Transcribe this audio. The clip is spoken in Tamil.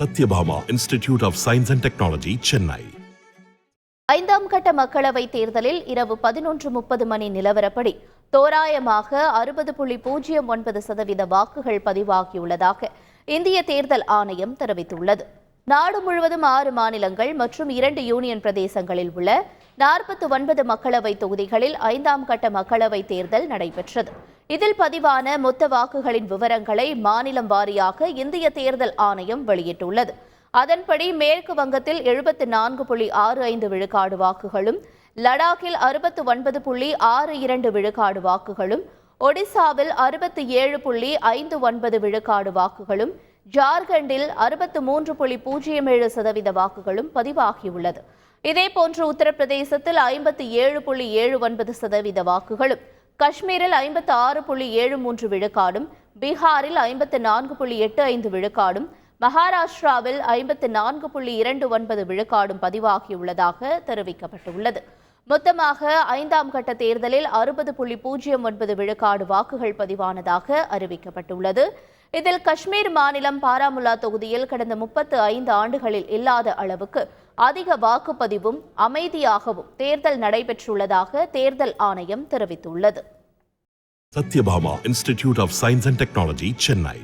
Sathyabama institute of science and technology Chennai ஐந்தாம் கட்ட மக்களவைத் தேர்தலில் இரவு பதினொன்று முப்பது மணி நிலவரப்படி தோராயமாக அறுபது புள்ளி பூஜ்ஜியம் ஒன்பது சதவீத வாக்குகள் பதிவாகியுள்ளதாக இந்திய தேர்தல் ஆணையம் தெரிவித்துள்ளது. நாடு முழுவதும் ஆறு மாநிலங்கள் மற்றும் இரண்டு யூனியன் பிரதேசங்களில் உள்ள நாற்பத்தி ஒன்பது மக்களவைத் தொகுதிகளில் ஐந்தாம் கட்ட மக்களவைத் தேர்தல் நடைபெற்றது. இதில் பதிவான மொத்த வாக்குகளின் விவரங்களை மாநிலம் வாரியாக இந்திய தேர்தல் ஆணையம் வெளியிட்டுள்ளது. அதன்படி மேற்கு வங்கத்தில் எழுபத்து நான்கு புள்ளி ஆறு ஐந்து விழுக்காடு வாக்குகளும் லடாக்கில் அறுபத்து ஒன்பது புள்ளி ஆறு இரண்டு விழுக்காடு வாக்குகளும் ஒடிசாவில் அறுபத்தி ஏழு புள்ளி ஐந்து ஒன்பது விழுக்காடு வாக்குகளும் ஜார்க்கண்டில் அறுபத்து மூன்று புள்ளி பூஜ்ஜியம் ஏழு சதவீத வாக்குகளும் பதிவாகியுள்ளது. இதேபோன்று உத்தரப்பிரதேசத்தில் ஐம்பத்தி ஏழு புள்ளி ஏழு ஒன்பது சதவீத வாக்குகளும் காஷ்மீரில் ஐம்பத்து ஆறு புள்ளி ஏழு மூன்று விழுக்காடும் பீகாரில் ஐம்பத்து நான்கு புள்ளி எட்டு ஐந்து விழுக்காடும் மகாராஷ்டிராவில் ஐம்பத்து நான்கு புள்ளி இரண்டு ஒன்பது விழுக்காடும் பதிவாகியுள்ளதாக தெரிவிக்கப்பட்டுள்ளது. மொத்தமாக ஐந்தாம் கட்ட தேர்தலில் அறுபது புள்ளி பூஜ்ஜியம் ஒன்பது விழுக்காடு வாக்குகள் பதிவானதாக அறிவிக்கப்பட்டுள்ளது. இதில் காஷ்மீர் மாநிலம் பாராமுல்லா தொகுதியில் கடந்த முப்பத்து ஐந்து ஆண்டுகளில் இல்லாத அளவுக்கு அதிக வாக்குப்பதிவும் அமைதியாகவும் தேர்தல் நடைபெற்றுள்ளதாக தேர்தல் ஆணையம் தெரிவித்துள்ளது Sathyabama institute of science and technology Chennai